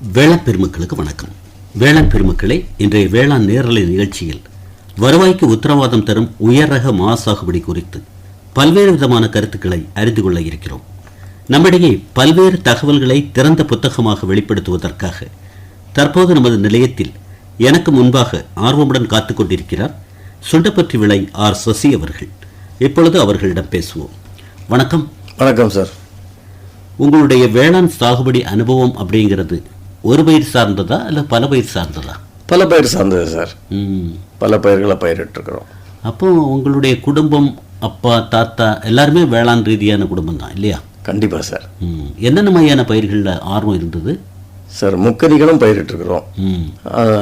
வேளாண் பெருமக்களுக்கு வணக்கம். வேளாண் பெருமக்களே இன்றைய வேளாண் நேரலை நிகழ்ச்சியில் வருவாய்க்கு உத்தரவாதம் தரும் உயர் ரக மா சாகுபடி குறித்து பல்வேறு விதமான கருத்துக்களை அறிந்து கொள்ள இருக்கிறோம். நம்மிடையே பல்வேறு தகவல்களை திறந்த புத்தகமாக வெளிப்படுத்துவதற்காக தற்போது நமது நிலையத்தில் எனக்கு முன்பாக ஆர்வமுடன் காத்துக் கொண்டிருக்கிறார் சுண்டப்பற்றி விளை ஆர் சசி அவர்கள். இப்பொழுது அவர்களிடம் பேசுவோம். வணக்கம். வணக்கம் சார். உங்களுடைய வேளாண் சாகுபடி அனுபவம் அப்படிங்கிறது ஒரு பயிர் சார்ந்ததா இல்ல பல பயிர் சார்ந்ததா? பல பயிர் சார்ந்தது சார். ம். பல பயிர்களை பயிரிட்டுருக்குறோம். அப்போ உங்களுடைய குடும்பம் அப்பா தாத்தா எல்லாருமே வேளாண் ரீதியான குடும்பம் தான் இல்லையா? கண்டிப்பாக சார். ம். என்னென்ன மாதிரியான பயிர்களில் ஆர்வம் இருந்தது? சார் முக்கனிகளும் பயிரிட்டுருக்குறோம்.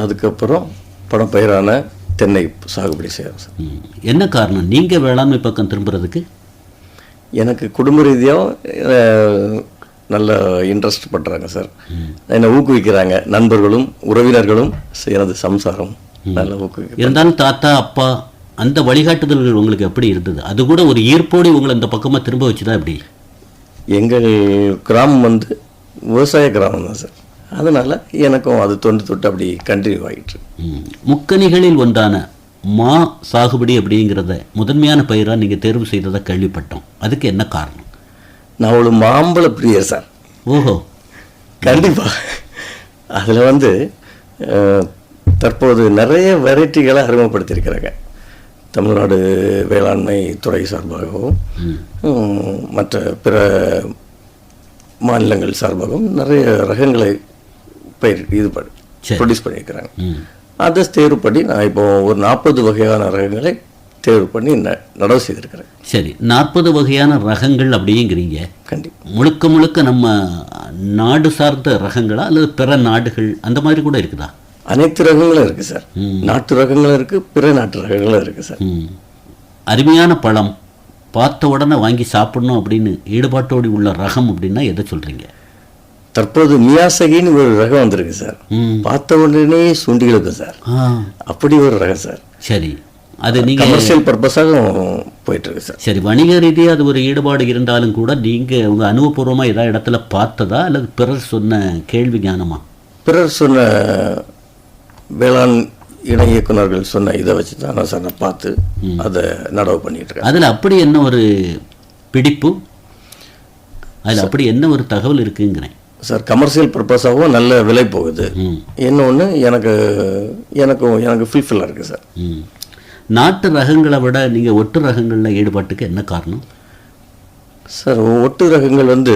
அதுக்கப்புறம் படம் பயிரான தென்னை சாகுபடி செய்கிறோம் சார். ம். என்ன காரணம்? நீங்க வேளாண்மை பக்கம் திரும்புறதுக்கு? எனக்கு குடும்ப ரீதியாகவும் நல்ல இன்ட்ரெஸ்ட் பண்ணுறாங்க சார் என்னை ஊக்குவிக்கிறாங்க. நண்பர்களும் உறவினர்களும் எனது சம்சாரம் நல்ல ஊக்குவிக்க இருந்தாலும் தாத்தா அப்பா அந்த வழிகாட்டுதல்கள் உங்களுக்கு எப்படி இருந்தது? அது கூட ஒரு ஈர்ப்போடு உங்களை இந்த பக்கமா திரும்ப வச்சுதா எப்படி? எங்கள் கிராமம் வந்து விவசாய கிராமம் தான் சார் அதனால் எனக்கும் அது தொண்டு தொட்டு அப்படி கண்டினியூ ஆகிட்டு. முக்கணிகளில் ஒன்றான மா சாகுபடி அப்படிங்கிறத முதன்மையான பயிரா நீங்க தேர்வு செய்ததா கேள்விப்பட்டோம். அதுக்கு என்ன காரணம்? நான் ஒரு மாம்பழ பிரியர் சார். ஓஹோ. கண்டிப்பாக அதில் வந்து தற்போது நிறைய வெரைட்டிகளை அறிமுகப்படுத்தியிருக்கிறாங்க. தமிழ்நாடு வேளாண்மை துறை சார்பாகவும் மற்ற பிற மாநிலங்கள் சார்பாகவும் நிறைய ரகங்களை பயிர் இது. ப்ரொடியூஸ் பண்ணியிருக்கிறாங்க. அதை தேர்வு பண்ணி நான் இப்போ ஒரு நாற்பது வகையான ரகங்களை தேர்வு பண்ணி ந- நடவு செய்திருக்கிறேன். சரி நாற்பது வகையான ரகங்கள் அப்படிங்கிறீங்க. கண்டிப்பாக முழுக்க முழுக்க நம்ம நாடு சார்ந்த ரகங்களா அல்லது பிற நாடுகள் அந்த மாதிரி கூட இருக்குதா? அனைத்து ரகங்களும் இருக்குது சார். நாட்டு ரகங்களும் இருக்குது பிற நாட்டு ரகங்களும் இருக்குது சார். ம். அருமையான பழம் பார்த்த உடனே வாங்கி சாப்பிடணும் அப்படின்னு ஈடுபாட்டோடு உள்ள ரகம் அப்படின்னா எதை சொல்றீங்க? தற்போது மியாசகின்னு ஒரு ரகம் வந்திருக்கு சார். பார்த்த உடனே சுண்டி இழுக்கும் சார் அப்படி ஒரு ரகம் சார். சரி. அது நீங்க கமர்ஷியல் பர்பஸாகவும் போயிட்டு இருக்கு சார் சரி வணிக ரீதியாக அது ஒரு ஈடுபாடு இருந்தாலும் கூட நீங்க உங்க அனுபவபூர்வமா ஏதாவது இடத்துல பார்த்ததா? அல்லது பிறர் சொன்ன கேள்வி ஞானமா? பிறர் சொன்ன வேளாண் இணை இயக்குனர்கள் சொன்ன இதை வச்சு தான் சார் நான் பார்த்து அதை நடவு பண்ணிட்டு இருக்கேன் அதுல அப்படி என்ன ஒரு பிடிப்பு? அதுல அப்படி என்ன ஒரு தகவல் இருக்குங்கிறேன். சார் கமர்ஷியல் பர்பஸாகவும் நல்ல விலை போகுது. இன்னொன்று எனக்கு எனக்கும் எனக்கு ஃபுல்ஃபில்லாக இருக்குது சார். நாட்டு ரகங்களை விட நீங்க ஒட்டு ரகங்கள்ல ஈடுபாட்டுக்கு என்ன காரணம்? சார் ஒட்டு ரகங்கள் வந்து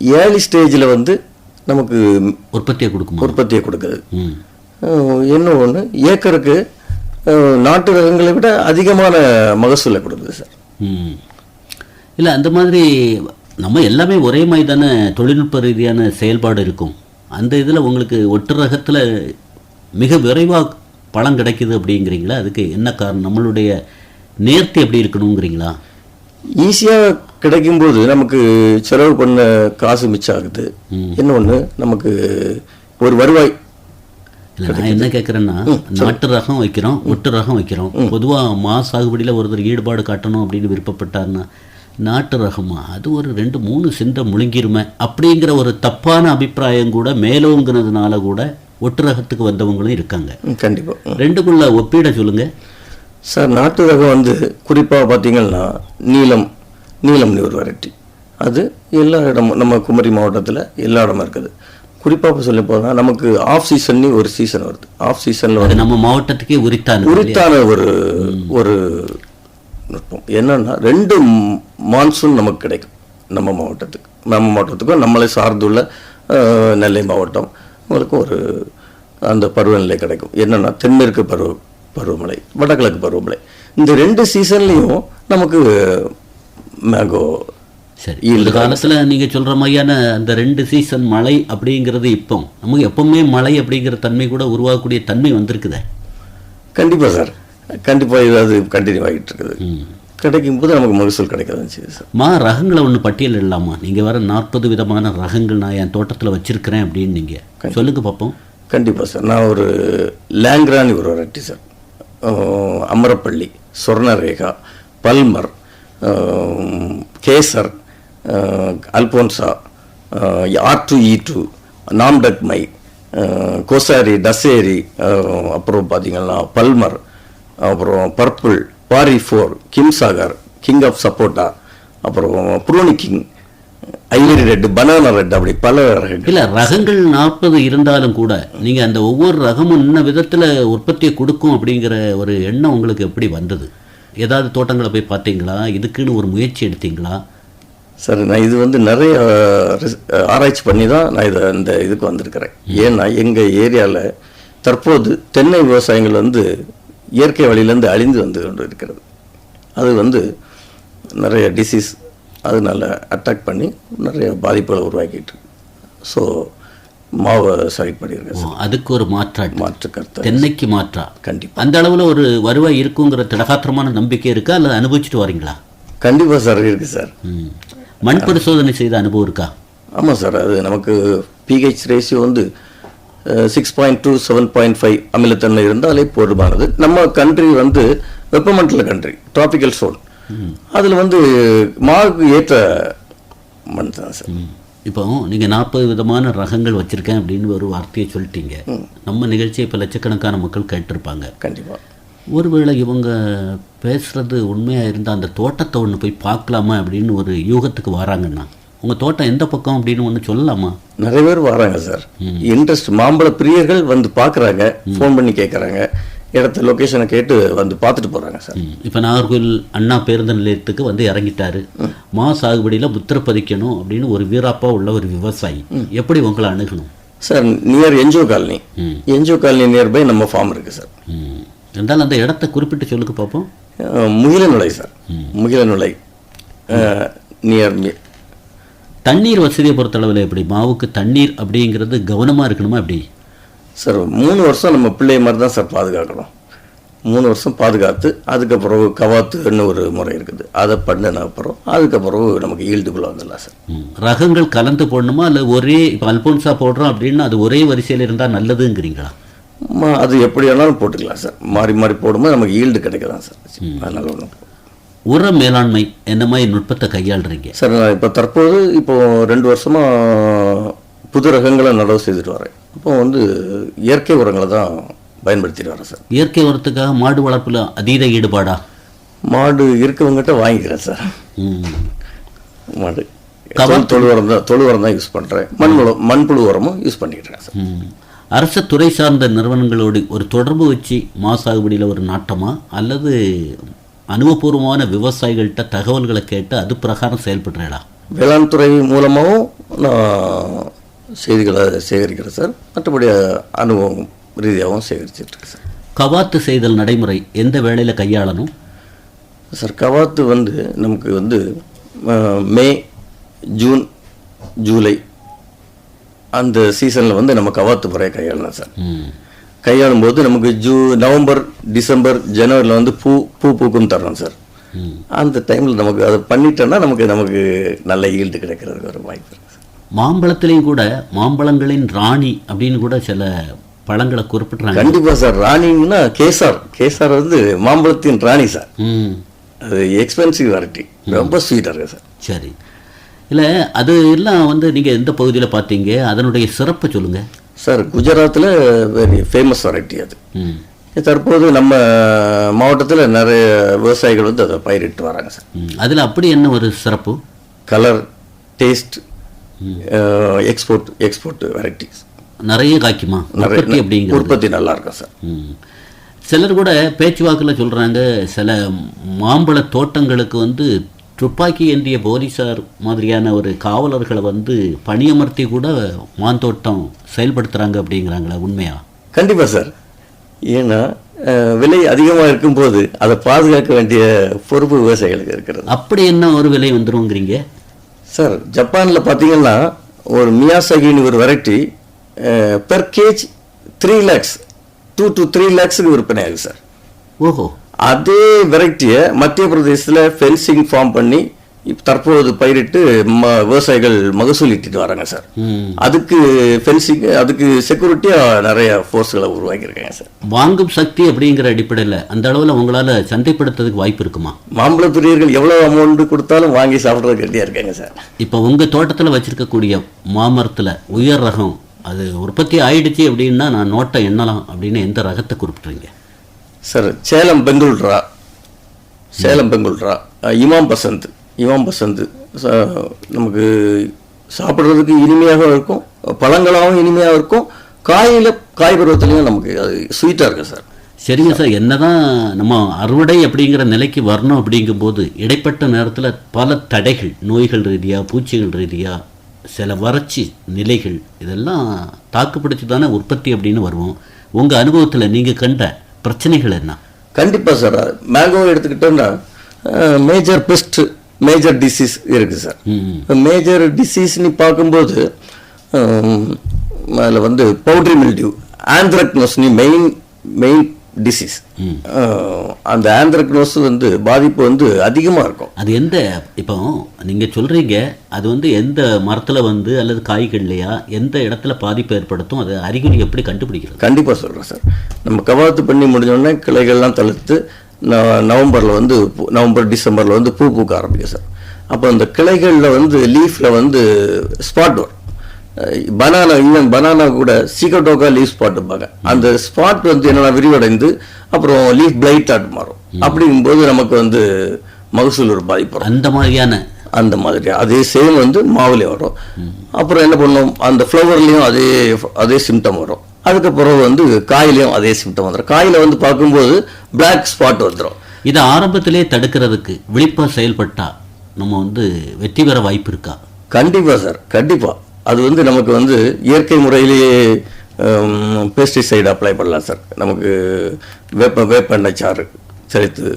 ஏர்லி ஸ்டேஜில் வந்து நமக்கு உற்பத்தியை கொடுக்குமா? உற்பத்தியை கொடுக்குது. ம். இன்னும் ஒன்று ஏக்கருக்கு நாட்டு ரகங்களை விட அதிகமான மகசூலை கொடுக்குது சார். ம். இல்லை அந்த மாதிரி நம்ம எல்லாமே ஒரே மாதிரி தானே தொழில்நுட்ப ரீதியான செயல்பாடு இருக்கும். அந்த இதில் உங்களுக்கு ஒட்டு ரகத்தில் மிக விரைவாக பழம் கிடைக்குது அப்படிங்கிறீங்களா? அதுக்கு என்ன காரணம்? நம்மளுடைய நேர்த்தி எப்படி இருக்கணுங்கிறீங்களா? ஈஸியாக கிடைக்கும்போது நமக்கு செலவு பண்ண காசு மிச்சம் ஆகுது. இன்னொன்று நமக்கு ஒரு வருவாய் இல்லை நான் என்ன கேட்குறேன்னா நாட்டு ரகம் வைக்கிறோம் ஒட்டு ரகம் வைக்கிறோம். பொதுவாக மா சாகுபடியில் ஒருத்தர் ஈடுபாடு காட்டணும் அப்படின்னு விருப்பப்பட்டாருன்னா நாட்டு ரகமா? அது ஒரு ரெண்டு மூணு சிந்தை முழுங்கிருமே. அப்படிங்கிற ஒரு தப்பான அபிப்பிராயம் கூட மேலோங்குனதுனால கூட ஒட்டு ரகத்துக்கு வந்தவங்களும் இருக்காங்க. கண்டிப்பாக ரெண்டுக்குள்ள ஒப்பீட சொல்லுங்க. சார் நாட்டு ரகம் வந்து குறிப்பாக பார்த்தீங்கன்னா நீலம் நீலம்னு ஒரு வெரைட்டி அது எல்லா இடமும் நம்ம குமரி மாவட்டத்தில் எல்லா இடமும் இருக்குது. குறிப்பாக சொல்ல போனால் நமக்கு ஆஃப் சீசன்னு ஒரு சீசன் வருது. ஆஃப் சீசனில் வந்து நம்ம மாவட்டத்துக்கே உரித்தானது உரித்தான ஒரு ஒரு நுட்பம். என்னன்னா ரெண்டு மான்சூன் நமக்கு கிடைக்கும். நம்ம மாவட்டத்துக்கு. நம்ம மாவட்டத்துக்கும் நம்மளை சார்ந்துள்ள நெல்லை மாவட்டம் உங்களுக்கு ஒரு அந்த பருவநிலை கிடைக்கும். என்னன்னா தென்மேற்கு பருவ பருவமழை வடகிழக்கு பருவமழை. இந்த ரெண்டு சீசன்லேயும் நமக்கு மேங்கோ சரி. இந்த காலத்துல நீங்க சொல்ற மாதிரியான அந்த ரெண்டு சீசன் மழை அப்படிங்கிறது இப்போ நமக்கு எப்பவுமே மழை அப்படிங்கிற தன்மை கூட உருவாகக்கூடிய தன்மை வந்திருக்குதே. கண்டிப்பாக சார். கண்டிப்பாக இது அது கண்டினியூ ஆகிட்டு இருக்குது. கிடைக்கும் போது நமக்கு மகசூல் கிடைக்கதான் செய்யுது சார். மா ரகங்களை ஒன்று பட்டியலிடலாமா நீங்கள் வர நாற்பது விதமான ரகங்கள் நான் என் தோட்டத்தில் வச்சிருக்கிறேன் அப்படின்னு நீங்கள் சொல்லுங்க பார்ப்போம் கண்டிப்பாக சார். நான் ஒரு லேங்க்ரானி ஒரு variety sir. Amrapali Suvarnarekha Palmer Kesar Alphonso R two E two Nam Dok Mai கோசாரி Dasheri அப்புறம் பார்த்தீங்கன்னா பல்மர் அப்புறம் பர்பிள் பாரி ஃபோர் கிம்சாகர் கிங் ஆஃப் சப்போட்டா அப்புறம் Brunei king ivory red banana red அப்படி பல ரகங்கள். இல்ல ரகங்கள் நாற்பது இருந்தாலும் கூட நீங்க அந்த ஒவ்வொரு ரகமும் இன்ன விதத்துல உற்பத்தியை கொடுக்கும் அப்படிங்கிற ஒரு எண்ணம் உங்களுக்கு எப்படி வந்தது? ஏதாவது தோட்டங்களை போய் பார்த்தீங்களா? இதுக்குன்னு ஒரு முயற்சி எடுத்தீங்களா? சார் நான் இது வந்து நிறைய ஆராய்ச்சி பண்ணி தான் நான் இதை இந்த இதுக்கு வந்திருக்கிறேன். ஏன்னா எங்கள் ஏரியாவில் தற்போது தென்னை விவசாயங்கள் வந்து இயற்கை வழியிலேருந்து அழிந்து வந்து கொண்டு இருக்கிறது அது வந்து நிறைய டிசீஸ் அதனால அட்டாக் பண்ணி நிறைய பாதிப்புகளை உருவாக்கிட்டு ஸோ மாவை செலக்ட் பண்ணியிருக்கேன் அதுக்கு ஒரு மாற்றாட்டு மாற்று? கருத்து தென்னைக்கு மாற்றா? கண்டிப்பாக அந்த அளவுல ஒரு வருவாய் இருக்குங்கிற திடகாத்திரமான நம்பிக்கை இருக்கா? அல்லது அனுபவிச்சுட்டு வரீங்களா? கண்டிப்பாக சார் இருக்குது சார். மண் பரிசோதனை செய்த அனுபவம் இருக்கா? ஆமாம் சார் அது நமக்கு P H ratio six point two seven point five அமிலத்தன்மை இருந்தாலே போதுமானது. நம்ம கண்ட்ரி வந்து வெப்பமண்டல கண்ட்ரி டிராபிக்கல் சோன் அதில் வந்து மாவுக்கு ஏற்ற மண் தான் சார். இப்போ நீங்க நாற்பது விதமான ரகங்கள் வச்சிருக்கேன் அப்படின்னு ஒரு வார்த்தையை சொல்லிட்டீங்க. நம்ம நிகழ்ச்சியை இப்போ லட்சக்கணக்கான மக்கள் கேட்டிருப்பாங்க. கண்டிப்பாக ஒருவேளை இவங்க பேசுறது உண்மையா இருந்தால் அந்த தோட்டத்தை ஒன்று போய் பார்க்கலாமா அப்படின்னு ஒரு யூகத்துக்கு வராங்கன்னா? உங்க தோட்டம் எந்த பக்கம் அப்படின்னு ஒன்று சொல்லலாமா? நிறைய பேர் வராங்க சார். இன்ட்ரெஸ்ட் மாம்பழ பிரியர்கள் வந்து பார்க்குறாங்க ஃபோன் பண்ணி கேட்குறாங்க இடத்த லொக்கேஷனை கேட்டு வந்து பார்த்துட்டு போகிறாங்க சார். இப்ப நாகர்கோவில் அண்ணா பேருந்து நிலையத்துக்கு வந்து இறங்கிட்டாரு. மா. சாகுபடியில முத்திர பதிக்கணும் அப்படின்னு ஒரு வீராப்பா உள்ள ஒரு விவசாயி. எப்படி உங்களை அணுகணும்? Sir near NGO colony. NGO colony nearby நம்ம ஃபார்ம் இருக்குது சார். இருந்தாலும் அந்த இடத்த குறிப்பிட்டு சொல்லுங்க பார்ப்போம் முகிலனுலை சார். முகிலனுலை நியர் தண்ணீர் வசதியை பொறுத்தளவில் எப்படி? மாவுக்கு தண்ணீர் அப்படிங்கிறது கவனமா இருக்கணுமா எப்படி? சார் மூணு வருஷம் நம்ம பிள்ளை மாதிரி தான் சார் பாதுகாக்கணும். மூணு வருஷம் பாதுகாத்து அதுக்கப்புறம் கவாத்துன்னு ஒரு முறை இருக்குது. அதை பண்ணின அப்புறம் அதுக்கப்புறம் நமக்கு ஈல்டுக்குள்ளே வந்துடலாம் சார். ரகங்கள் கலந்து போடணுமா? இல்லை ஒரே இப்போ அல்போன்சா போடுறோம் அப்படின்னா அது ஒரே வரிசையில் இருந்தால் நல்லதுங்கிறீங்களா? அது எப்படி வேணாலும் போட்டுக்கலாம் சார். மாறி மாறி போடும்போது நமக்கு ஈல்டு கிடைக்கதான் சார். அதனால ஒன்றும் உர மேலாண்மை என்ன மாதிரி நுட்பத்தை கையாளுறீங்க? சார் நான் இப்போ தற்போது இப்போ ரெண்டு வருஷமா புது ரகங்களை நடவு செய்துட்டு வரேன். இப்போ வந்து இயற்கை உரங்களை தான் பயன்படுத்திட்டு வரேன் சார். இயற்கை உரத்துக்காக மாடு வளர்ப்புல அதீத ஈடுபாடா? மாடு இருக்கவங்ககிட்ட வாங்கிக்கிறேன் சார். மாடு. தொழு- தொழு உரம் தான் தொழு உரம் தான் யூஸ் பண்ணுறேன் மண் மண்புழு உரமும் யூஸ் பண்ணிக்கிட்டேன் சார். அரசு துறை சார்ந்த நிறுவனங்களோடு ஒரு தொடர்பு வச்சு மா சாகுபடியில் ஒரு நாட்டமா? அல்லது அனுபவபூர்வமான விவசாயிகள்கிட்ட தகவல்களை கேட்டு அது பிரகாரம் செயல்படுறீங்களா வேளாண் துறை மூலமாகவும் நான் செய்திகளை சேகரிக்கிறேன் சார். மற்றபடி அனுபவம் ரீதியாகவும் சேகரிச்சிட்டு இருக்கேன் சார். கவாத்து செய்தல் நடைமுறை எந்த வேளையில் கையாளணும்? சார் கவாத்து வந்து நமக்கு வந்து மே ஜூன் ஜூலை அந்த சீசனில் வந்து நம்ம கவாத்து முறையை கையாளணும் சார். கையாளும் போது நமக்கு ஜூ நவம்பர் டிசம்பர் ஜனவரியில் வந்து பூ பூ பூக்கும் தரணும் சார். அந்த டைமில் நமக்கு அதை பண்ணிட்டோன்னா நமக்கு நமக்கு நல்ல ஈல்டு கிடைக்கிறதுக்கு ஒரு வாய்ப்பு இருக்கு சார். மாம்பழத்திலையும் கூட மாம்பழங்களின் ராணி அப்படின்னு கூட சில பழங்களை குறிப்பிட்றாங்க. கண்டிப்பாக சார். ராணிங்கன்னா கேசார். கேசார் வந்து மாம்பழத்தின் ராணி சார். ம். அது எக்ஸ்பென்சிவ் வெரைட்டி ரொம்ப ஸ்வீட்டாக இருக்கு சார். சரி. இல்லை அது எல்லாம் வந்து நீங்கள் எந்த பகுதியில் பார்த்தீங்க? அதனுடைய சிறப்பை சொல்லுங்கள் சார் குஜராத்தில் வெரி ஃபேமஸ் வெரைட்டி அது. தற்போது நம்ம மாவட்டத்தில் நிறைய விவசாயிகள் வந்து அதை பயிரிட்டு வராங்க சார். அதில் அப்படி என்ன ஒரு சிறப்பு? Colour taste export export varieties நிறைய காய்க்குமா? உற்பத்தி அப்படிங்கிறது உற்பத்தி நல்லா இருக்கும் சார். ம். சிலர் கூட பேச்சுவாக்கில் சொல்கிறாங்க சில மாம்பழ தோட்டங்களுக்கு வந்து துப்பாக்கி ஏந்திய போலீஸார் மாதிரியான ஒரு காவலர்களை வந்து பணியமர்த்தி கூட மாந்தோட்டம் செயல்படுத்துகிறாங்க அப்படிங்கிறாங்களா உண்மையா? கண்டிப்பாக சார். ஏன்னா விலை அதிகமாக இருக்கும்போது அதை பாதுகாக்க வேண்டிய பொறுப்பு விவசாயிகளுக்கு இருக்கிறது. அப்படி என்ன ஒரு விலை வந்துருங்கிறீங்க? சார் ஜப்பானில் பார்த்தீங்கன்னா ஒரு மியாசகின்னு ஒரு variety per KG three lakhs two to three லேக்ஸுக்கு விற்பனை ஆகுது சார். ஓஹோ. அதே வெரைட்டியை மத்திய பிரதேசத்தில் ஃபென்சிங் ஃபார்ம் பண்ணி இப்ப தற்போது பயிரிட்டு ம விவசாயிகள் மகசூல் ஈட்டிட்டு வராங்க சார். அதுக்கு ஃபென்சிங் அதுக்கு செக்யூரிட்டியாக நிறைய ஃபோர்ஸ்களை உருவாக்கியிருக்காங்க சார். வாங்கும் சக்தி அப்படிங்கிற அடிப்படையில் அந்த அளவில் உங்களால் சந்தைப்படுத்துறதுக்கு வாய்ப்பு இருக்குமா? மாம்பழ பிரியர்கள் எவ்வளோ அமௌண்ட் கொடுத்தாலும் வாங்கி சாப்பிட்றதுக்கு ரெடியாக இருக்காங்க சார். இப்போ உங்கள் தோட்டத்தில் வச்சிருக்கக்கூடிய மாமரத்தில் உயர் ரகம் அது உற்பத்தி ஆயிடுச்சு அப்படின்னா நான் நோட்டை எண்ணலாம் அப்படின்னு எந்த ரகத்தை குறிப்பிட்றீங்க? சார் சேலம் பெங்குல்ரா சேலம் பெங்குல்ரா இமாம் பசந்த் இமாம் பசந்த் ச- நமக்கு சாப்பிட்றதுக்கு இனிமையாக இருக்கும் பழங்களாகவும் இனிமையாக இருக்கும் காயில் காய் பருவத்துலேயும் நமக்கு அது ஸ்வீட்டாக இருக்கும் சார். சரிங்க சார் என்னதான் நம்ம அறுவடை அப்படிங்கிற நிலைக்கு வரணும் அப்படிங்கும்போது இடைப்பட்ட நேரத்தில் பல தடைகள் நோய்கள் ரீதியாக பூச்சிகள் ரீதியாக சில வறட்சி நிலைகள் இதெல்லாம் தாக்குப்பிடிச்சு தானே உற்பத்தி அப்படின்னு வருவோம். உங்கள் அனுபவத்தில் நீங்கள் கண்ட பிரச்சனைகள் என்ன? கண்டிப்பாக சார். மேங்கோ எடுத்துக்கிட்டோம்னா மேஜர் பெஸ்ட் மேஜர் டிசீஸ் இருக்குது சார். மேஜர் டிசீஸ்னு பார்க்கும்போது அதில் வந்து பவுட்ரி மில்டியூ ஆந்த்ரக்னோஸ்னி மெயின் மெயின் டிசீஸ் அந்த ஆந்த்ரக்னோஸ் வந்து பாதிப்பு வந்து அதிகமாக இருக்கும். அது எந்த இப்போ நீங்கள் சொல்கிறீங்க அது வந்து எந்த மரத்தில் வந்து அல்லது காய்கள்லையா எந்த இடத்துல பாதிப்பு ஏற்படுத்தும் அது அறிகுறி எப்படி கண்டுபிடிக்கிறது? கண்டிப்பாக சொல்கிறேன் சார். நம்ம கவாத்து பண்ணி முடிஞ்சோடனே கிளைகள்லாம் தழுத்து நவம்பரில் வந்து நவம்பர் டிசம்பரில் வந்து பூ பூக்க ஆரம்பிக்கும் சார். அப்போ அந்த கிளைகளில் வந்து லீஃபில் வந்து ஸ்பாட் வரும். பனானா ஈவன் பனானா கூட சீக்கட்டோக்கா லீஃப் ஸ்பாட்டுப்பாங்க அந்த ஸ்பாட் வந்து என்னன்னா விரிவடைந்து அப்புறம் லீஃப் பிளைட் ஆட் மாறும். அப்படிங்கும்போது நமக்கு வந்து மகசூல் ஒரு பாதிப்பு அந்த மாதிரியான? அந்த மாதிரி. அதே சேம் வந்து மாவுலேயும் வரும். அப்புறம் என்ன பண்ணும்? அந்த ஃப்ளவர்லேயும் அதே அதே சிம்டம் வரும். அதுக்கப்புறம் வந்து காயிலையும் அதே சிம்டம் வந்துடும் காயில் வந்து பார்க்கும்போது பிளாக் ஸ்பாட் வந்துடும் இதை ஆரம்பத்திலே தடுக்கிறதுக்கு விழிப்பாக செயல்பட்டா நம்ம வந்து வெற்றி பெற வாய்ப்பு இருக்கா? கண்டிப்பாக சார் கண்டிப்பாக அது வந்து நமக்கு வந்து இயற்கை முறையிலேயே பெஸ்டிசைடு அப்ளை பண்ணலாம் சார் நமக்கு வேப்ப வேப்பெண்ணெய் சாறு செலுத்து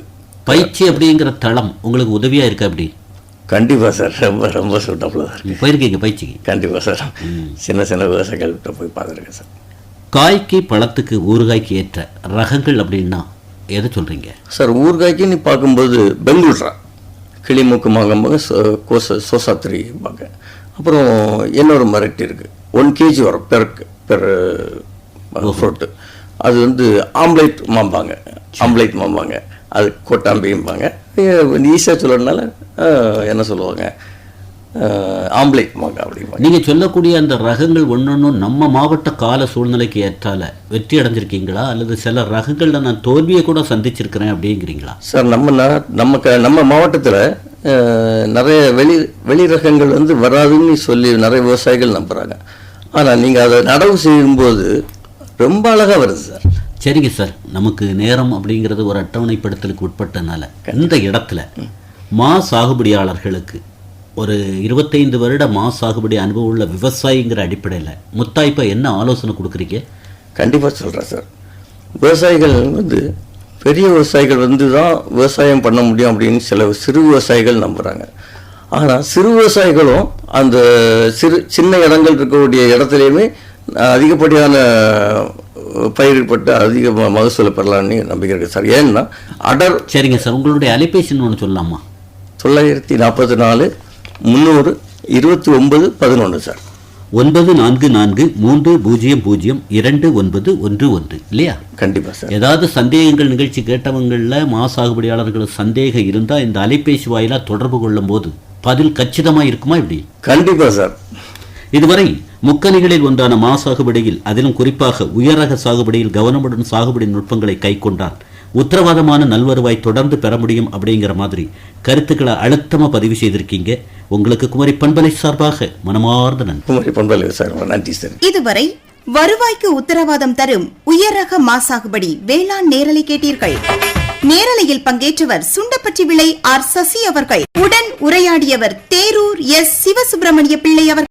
பயிற்சி அப்படிங்கிற தளம் உங்களுக்கு உதவியாக இருக்கா அப்படி? கண்டிப்பாக சார் ரொம்ப ரொம்ப சூட்டபுளாக தான் இருக்கு. நீங்க போயிருக்கீங்க பயிற்சிக்கு? கண்டிப்பாக சார் சின்ன சின்ன விவசாயிகள்கிட்ட போய் பார்த்துருக்கேன் சார் காய்க்கு பழத்துக்கு ஊறுகாய்க்கு ஏற்ற ரகங்கள் அப்படின்னா எதை சொல்கிறீங்க சார் ஊறுகாய்க்கு நீ பார்க்கும்போது பெங்களூர்ரா. கிளிமூக்கு மாங்கம்பாங்க சோ- கோச சோசாத்திரிம்பாங்க அப்புறம் இன்னொரு மரட்டி இருக்குது ஒன் கேஜி வரும் பெர் பெர் ஃப்ரூட்டு அது வந்து ஆம்லேட் மாம்பாங்க. ஆம்லேட் மாம்பாங்க. அது கொட்டாம்பிம்பாங்க. ஈஸியாக சொல்லறதுனால அஹ், என்ன சொல்லுவாங்க? ஆம்லேட் மாங்க அப்படிம்பாங்க. நீங்கள் சொல்லக்கூடிய அந்த ரகங்கள் ஒன்றொன்றும் நம்ம மாவட்ட கால சூழ்நிலைக்கு ஏற்றால வெற்றி அடைஞ்சிருக்கீங்களா? அல்லது சில ரகங்களில் நான் தோல்வியை கூட சந்திச்சிருக்கிறேன் அப்படிங்கிறீங்களா? சார் நம்ம நம்ம க நம்ம மாவட்டத்தில் நிறைய வெளி வெளி ரகங்கள் வந்து வராதுன்னு சொல்லி நிறைய விவசாயிகள் நம்புகிறாங்க ஆனால் நீங்கள் அதை நடவு செய்யும்போது ரொம்ப அழகாக வருது சார். சரிங்க சார். நமக்கு நேரம் அப்படிங்கிறது ஒரு அட்டவணைப்படுத்தலுக்கு உட்பட்டனால இந்த இடத்துல மா. சாகுபடியாளர்களுக்கு ஒரு இருபத்தைந்து வருட மா சாகுபடி அனுபவம் உள்ள விவசாயிங்கிற அடிப்படையில் முத்தாய்ப்பா என்ன ஆலோசனை கொடுக்குறீங்க? கண்டிப்பாக சொல்கிறேன் சார். விவசாயிகள் வந்து பெரிய விவசாயிகள் வந்து தான் விவசாயம் பண்ண முடியும் அப்படின்னு சில சிறு விவசாயிகள் நம்புகிறாங்க ஆனால் சிறு விவசாயிகளும் அந்த சிறு சின்ன இடங்கள் இருக்கக்கூடிய இடத்துலையுமே அதிகப்படியான பயிரிடப்பட்டு அதிக மகசூலை பெறலாம்னு நம்பிக்கை இருக்குது சார். ஏன்னா அடர் சரிங்க சார். உங்களுடைய அலைபேசின்னு ஒன்று சொல்லலாமா? தொள்ளாயிரத்தி நாற்பத்தி நாலு முந்நூறு இருபத்தி ஒன்பது பதினொன்று சார். ஒன்பது நான்கு நான்கு மூன்று பூஜ்ஜியம் பூஜ்ஜியம் இரண்டு ஒன்பது ஒன்று ஒன்று இல்லையா? கண்டிப்பாக சார். ஏதாவது சந்தேகங்கள் நிகழ்ச்சி கேட்டவங்களில் மா சாகுபடியாளர்களுக்கு சந்தேகம் இருந்தால் இந்த அலைபேசி வாயிலாக தொடர்பு கொள்ளும்போது பதில் கச்சிதமாக இருக்குமா இப்படி கண்டிப்பாக சார். இதுவரை முக்கணிகளில் ஒன்றான மா சாகுபடியில் அதிலும் குறிப்பாக உயரக சாகுபடியில் கவனமுடன் சாகுபடி நுட்பங்களை கைக்கொண்டால் உத்தரவாதமான நல்வருவாய் தொடர்ந்து பெற முடியும் அப்படிங்கிற மாதிரி கருத்துக்களை அழுத்தமா பதிவு செய்திருக்கீங்க. உங்களுக்கு குமரி பண்பலை சார்பாக மனமார்ந்த நன்றி. குமரி பண்பலை சார் நன்றி சார். இதுவரை வருவாய்க்கு உத்தரவாதம் தரும் உயர்ரக மாசாகுபடி வேளாண் நேரலை கேட்டீர்கள். நேரலையில் பங்கேற்றவர் சுண்டப்பட்டி விளை ஆர் சசி அவர்கள். உடன் உரையாடியவர் தேரூர் எஸ் சிவசுப்பிரமணிய பிள்ளை அவர்கள்.